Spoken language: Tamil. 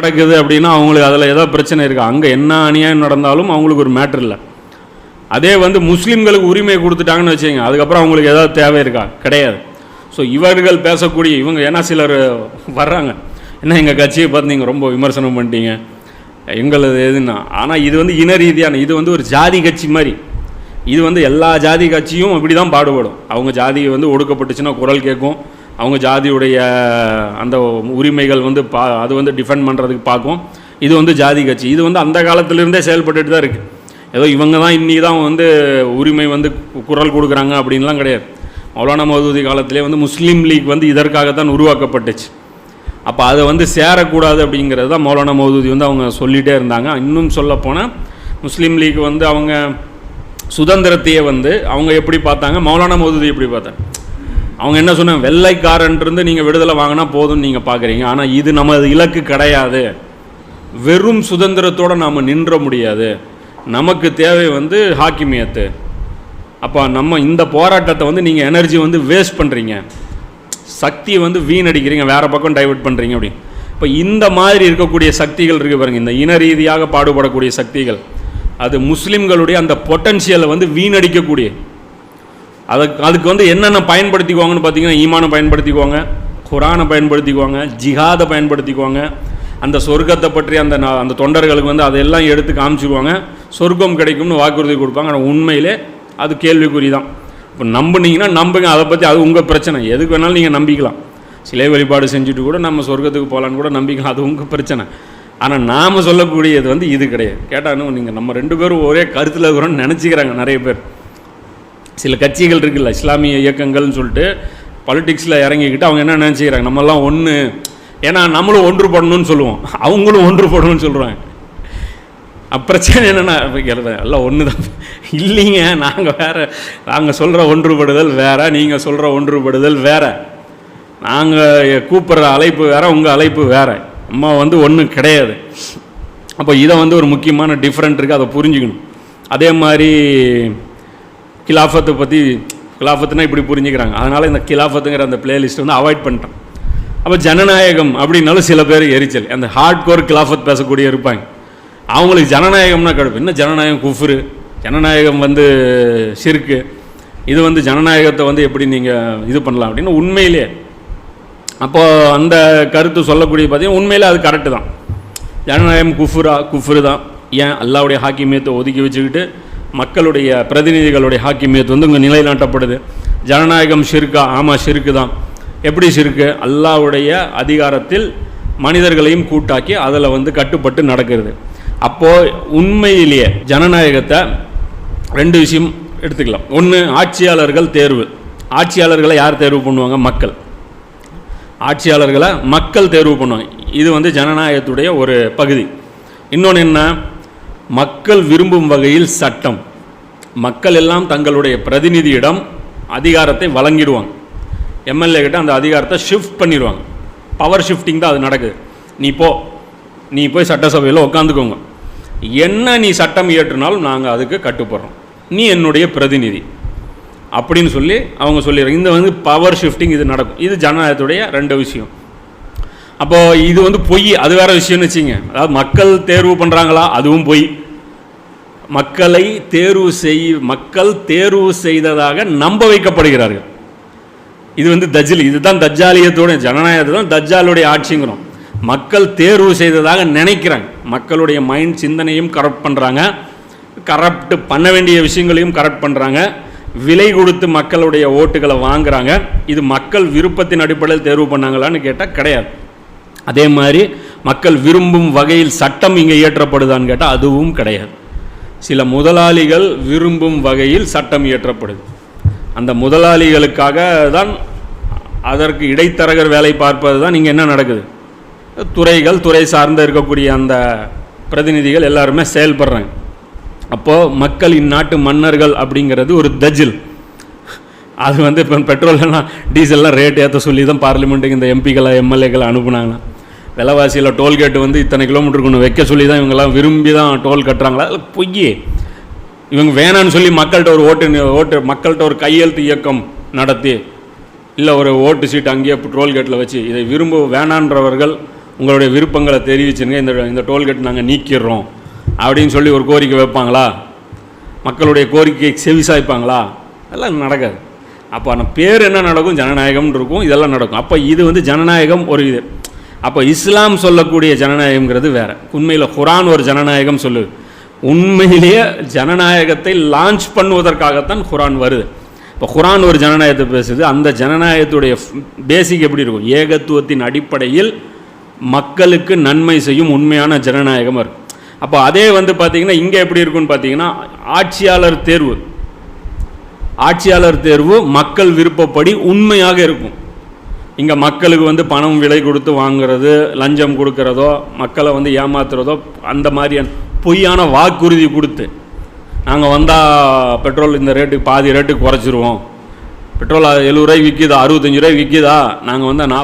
நடக்குது அப்படின்னா அவங்களுக்கு அதில் ஏதோ பிரச்சனை இருக்கா. அங்கே என்ன அநியாயம் நடந்தாலும் அவங்களுக்கு ஒரு மேட்ரு இல்லை. அதே வந்து முஸ்லீம்களுக்கு உரிமை கொடுத்துட்டாங்கன்னு வச்சுக்கோங்க. அதுக்கப்புறம் அவங்களுக்கு ஏதாவது தேவை இருக்கா? கிடையாது. ஸோ இவர்கள் பேசக்கூடிய இவங்க ஏன்னா சிலர் வர்றாங்க. என்ன எங்கள் கட்சியை பார்த்து நீங்கள் ரொம்ப விமர்சனம் பண்ணிட்டீங்க? எங்களது எதுன்னா? ஆனால் இது வந்து இன ரீதியான இது வந்து ஒரு ஜாதி கட்சி மாதிரி. இது வந்து எல்லா ஜாதி கட்சியும் அப்படி தான் பாடுபடும். அவங்க ஜாதியை வந்து ஒடுக்கப்பட்டுச்சுன்னா குரல் கேட்கும். அவங்க ஜாதியுடைய அந்த உரிமைகள் வந்து பா அது வந்து டிஃபெண்ட் பண்ணுறதுக்கு பார்க்கும். இது வந்து ஜாதி கட்சி. இது வந்து அந்த காலத்திலிருந்தே செயல்பட்டுட்டு தான் இருக்குது ஏதோ இவங்க தான் இன்னி தான் வந்து உரிமை வந்து கு- குரல் கொடுக்குறாங்க அப்படின்லாம் கிடையாது. மௌலானா மௌதூதி காலத்திலே வந்து முஸ்லீம் லீக் வந்து இதற்காகத்தான் உருவாக்கப்பட்டுச்சு. அப்போ அதை வந்து சேரக்கூடாது அப்படிங்கிறது தான் மௌலானா மௌதூதி வந்து அவங்க சொல்லிகிட்டே இருந்தாங்க. இன்னும் சொல்லப்போனால் முஸ்லீம் லீக் வந்து அவங்க சுதந்திரத்தையே வந்து அவங்க எப்படி பார்த்தாங்க? மௌலானா மௌதூதி எப்படி பார்த்தாங்க? அவங்க என்ன சொன்னாங்க? வெள்ளைக்காரன்றிருந்து நீங்கள் விடுதலை வாங்கினா போதும்னு நீங்கள் பார்க்குறீங்க ஆனால் இது நமது இலக்கு கிடையாது. வெறும் சுதந்திரத்தோடு நாம் நின்ற முடியாது. நமக்கு தேவை வந்து ஹாக்கிமியத்து அப்போ நம்ம இந்த போராட்டத்தை வந்து நீங்கள் எனர்ஜி வந்து வேஸ்ட் பண்ணுறீங்க சக்தியை வந்து வீணடிக்கிறீங்க. வேறு பக்கம் டைவெர்ட் பண்ணுறீங்க அப்படி. இப்போ இந்த மாதிரி இருக்கக்கூடிய சக்திகள் இருக்குது பாருங்க. இந்த இன ரீதியாக பாடுபடக்கூடிய சக்திகள். அது முஸ்லீம்களுடைய அந்த பொட்டன்ஷியலை வந்து வீணடிக்கக்கூடிய அதுக்கு அதுக்கு வந்து என்னென்ன பயன்படுத்திக்குவாங்கன்னு பார்த்தீங்கன்னா ஈமானை பயன்படுத்திக்குவாங்க குரானை பயன்படுத்திக்குவாங்க ஜிஹாதை பயன்படுத்திக்குவாங்க அந்த சொர்க்கத்தை பற்றி அந்த அந்த தொண்டர்களுக்கு வந்து அதெல்லாம் எடுத்து காமிச்சிருவாங்க சொர்க்கம் கிடைக்கும்னு வாக்குறுதி கொடுப்பாங்க. ஆனால் உண்மையிலே அது கேள்விக்குறி தான் இப்போ நம்புனீங்கன்னா நம்புங்க. அதை பற்றி அது உங்கள் பிரச்சனை. எதுக்கு வேணாலும் நீங்கள் நம்பிக்கலாம். சிலை வழிபாடு செஞ்சுட்டு கூட நம்ம சொர்க்கத்துக்கு போகலான்னு கூட நம்பிக்கலாம். அது உங்கள் பிரச்சனை. ஆனால் நாம் சொல்லக்கூடியது வந்து இது கிடையாது. கேட்டாலும் நீங்கள் நம்ம ரெண்டு பேரும் ஒரே கருத்தில் இருக்கிறோம்னு நினச்சிக்கிறாங்க நிறைய பேர். சில கட்சிகள் இருக்குல்ல இஸ்லாமிய இயக்கங்கள்னு சொல்லிட்டு பாலிட்டிக்ஸில் இறங்கிக்கிட்டு அவங்க என்ன நினச்சிக்கிறாங்க? நம்மெல்லாம் ஒன்று ஏன்னா நம்மளும் ஒன்றுபடணும்னு சொல்லுவோம். அவங்களும் ஒன்றுபடணும்னு சொல்கிறாங்க பிரச்சனை என்னென்னா எல்லாம் ஒன்று தான் இல்லைங்க நாங்கள் வேறு நாங்கள் சொல்கிற ஒன்றுபடுதல் வேறு நீங்கள் சொல்கிற ஒன்றுபடுதல் வேறு. நாங்கள் கூப்பிட்ற அழைப்பு வேறு உங்கள் அழைப்பு வேறு. அம்மா வந்து ஒன்றும் கிடையாது. அப்போ இதை வந்து ஒரு முக்கியமான டிஃப்ரெண்ட் இருக்குது அதை புரிஞ்சுக்கணும். அதே மாதிரி கிலாஃபத்தை பற்றி கிலாஃபத்துனா இப்படி புரிஞ்சுக்கிறாங்க. அதனால் இந்த கிலாஃபத்துங்கிற அந்த பிளேலிஸ்ட் வந்து அவாய்ட் பண்ணிட்டேன் அப்போ ஜனநாயகம் அப்படின்னாலும் சில பேர் எரிச்சல். அந்த ஹார்ட் கோர் கிலாஃபத் பேசக்கூடிய இருப்பாங்க. அவங்களுக்கு ஜனநாயகம்னா கடுப்பு. என்ன ஜனநாயகம்? குஃபுரு. ஜனநாயகம் வந்து சிறுக்கு. இது வந்து ஜனநாயகத்தை வந்து எப்படி நீங்கள் இது பண்ணலாம் அப்படின்னு உண்மையிலே. அப்போது அந்த கருத்து சொல்லக்கூடிய பார்த்தீங்கன்னா உண்மையிலே அது கரெக்டு தான். ஜனநாயகம் குஃபுரா குஃபுரு தான் ஏன்? அல்லாவுடைய ஹாக்கிமியத்தை ஒதுக்கி வச்சுக்கிட்டு மக்களுடைய பிரதிநிதிகளுடைய ஹாக்கிமியத்து வந்து இங்கே நிலைநாட்டப்படுது. ஜனநாயகம் ஷிர்கா ஆமாம் ஷிருக்கு தான் எப்படி ஷிருக்கு அல்லாவுடைய அதிகாரத்தில் மனிதர்களையும் கூட்டாக்கி அதில் வந்து கட்டுப்பட்டு நடக்கிறது. அப்போது உண்மையிலேயே ஜனநாயகத்தை ரெண்டு விஷயம் எடுத்துக்கலாம். ஒன்று ஆட்சியாளர்கள் தேர்வு. ஆட்சியாளர்களை யார் தேர்வு பண்ணுவாங்க? மக்கள். ஆட்சியாளர்களை மக்கள் தேர்வு பண்ணுவாங்க. இது வந்து ஜனநாயகத்துடைய ஒரு பகுதி. இன்னொன்று என்ன? மக்கள் விரும்பும் வகையில் சட்டம். மக்கள் எல்லாம் தங்களுடைய பிரதிநிதியிடம் அதிகாரத்தை வழங்கிடுவாங்க. எம்எல்ஏ கிட்ட அந்த அதிகாரத்தை ஷிஃப்ட் பண்ணிடுவாங்க. பவர் ஷிஃப்டிங் தான் அது நடக்குது. நீ போ. நீ போய் சட்டசபையில் உட்காந்துக்கோங்க என்ன நீ சட்டம் இயற்றினாலும் நாங்கள் அதுக்கு கட்டுப்படுறோம். நீ என்னுடைய பிரதிநிதி. அப்படின்னு சொல்லி அவங்க சொல்லிடுறாங்க. இந்த வந்து பவர் ஷிஃப்டிங் இது நடக்கும். இது ஜனநாயகத்துடைய ரெண்டு விஷயம். அப்போது இது வந்து பொய் அது வேறு விஷயம்னு வச்சுங்க அதாவது மக்கள் தேர்வு பண்ணுறாங்களா அதுவும் பொய். மக்களை தேர்வு செய் மக்கள் தேர்வு செய்ததாக நம்ப வைக்கப்படுகிறார்கள். இது வந்து தஜில் இதுதான் தஜ்ஜாலியத்தோட ஜனநாயகத்தை தான் தஜ்ஜாலுடைய ஆட்சிங்கிறோம். மக்கள் தேர்வு செய்ததாக நினைக்கிறாங்க. மக்களுடைய மைண்ட் சிந்தனையும் கரப்ட் பண்ணுறாங்க கரப்ட் பண்ண வேண்டிய விஷயங்களையும் கரப்ட் பண்ணுறாங்க விலை கொடுத்து மக்களுடைய ஓட்டுகளை வாங்குறாங்க. இது மக்கள் விருப்பத்தின் அடிப்படையில் தேர்வு பண்ணாங்களான்னு கேட்டால் கிடையாது. அதே மாதிரி மக்கள் விரும்பும் வகையில் சட்டம் இங்கே இயற்றப்படுதான்னு கேட்டால் அதுவும் கிடையாது. சில முதலாளிகள் விரும்பும் வகையில் சட்டம் இயற்றப்படுது. அந்த முதலாளிகளுக்காக தான் அதற்கு இடைத்தரகர் வேலை பார்ப்பது தான் இங்கே என்ன நடக்குது? துறைகள் துறை சார்ந்து இருக்கக்கூடிய அந்த பிரதிநிதிகள் எல்லாருமே செயல்படுறாங்க. அப்போது மக்கள் இந்நாட்டு மன்னர்கள் அப்படிங்கிறது ஒரு தஜில். அது வந்து இப்போ பெட்ரோல்லாம் டீசல்லாம் ரேட் ஏற்ற சொல்லி தான் பார்லிமெண்ட்டுக்கு இந்த எம்பிக்களை எம்எல்ஏக்களை அனுப்புனாங்க விலைவாசியில் டோல்கேட் வந்து இத்தனை கிலோமீட்டருக்கு ஒன்று வைக்க சொல்லி தான் இவங்கெல்லாம் விரும்பி தான் டோல் கட்டுறாங்களா? அது பொய் இவங்க வேணான்னு சொல்லி மக்கள்கிட்ட ஒரு ஓட்டு ஓட்டு மக்கள்கிட்ட ஒரு கையெழுத்து இயக்கம் நடத்தி இல்லை ஒரு ஓட்டு சீட் அங்கேயே டோல்கேட்டில் வச்சு இதை விரும்ப வேணான்றவர்கள் உங்களுடைய விருப்பங்களை தெரிவிச்சுங்க இந்த இந்த டோல்கேட் நாங்கள் நீக்கிடுறோம் அப்படின்னு சொல்லி ஒரு கோரிக்கை வைப்பாங்களா? மக்களுடைய கோரிக்கையை செவிசாய்ப்பாங்களா? அதெல்லாம் நடக்காது. அப்போ அந்த பேர் என்ன நடக்கும்? ஜனநாயகம்னு இருக்கும் இதெல்லாம் நடக்கும். அப்போ இது வந்து ஜனநாயகம் ஒரு இது. அப்போ இஸ்லாம் சொல்லக்கூடிய ஜனநாயகம்ங்கிறது வேற. உண்மையில் குரான் ஒரு ஜனநாயகம் சொல்லு. உண்மையிலேயே ஜனநாயகத்தை லான்ச் பண்ணுவதற்காகத்தான் குரான் வருது. இப்போ குரான் ஒரு ஜனநாயகத்தை பேசுது. அந்த ஜனநாயகத்துடைய பேசிக் எப்படி இருக்கும்? ஏகத்துவத்தின் அடிப்படையில் மக்களுக்கு நன்மை செய்யும் உண்மையான ஜனநாயகம் இருக்கும் அப்போ அதே வந்து பார்த்திங்கன்னா இங்கே எப்படி இருக்குன்னு பார்த்தீங்கன்னா ஆட்சியாளர் தேர்வு. ஆட்சியாளர் தேர்வு மக்கள் விருப்பப்படி உண்மையாக இருக்கும். இங்கே மக்களுக்கு வந்து பணம் விலை கொடுத்து வாங்குறது லஞ்சம் கொடுக்கறதோ மக்களை வந்து ஏமாத்துறதோ அந்த மாதிரியான பொய்யான வாக்குறுதி கொடுத்து நாங்கள் வந்தால் பெட்ரோல் இந்த ரேட்டுக்கு பாதி ரேட்டுக்கு குறைச்சிருவோம். பெட்ரோல் எழுபது ரூபாய்க்கு விற்கிதா அறுபத்தஞ்சு ரூபாய்க்கு விற்கிதா நாங்கள் வந்து நாற்பது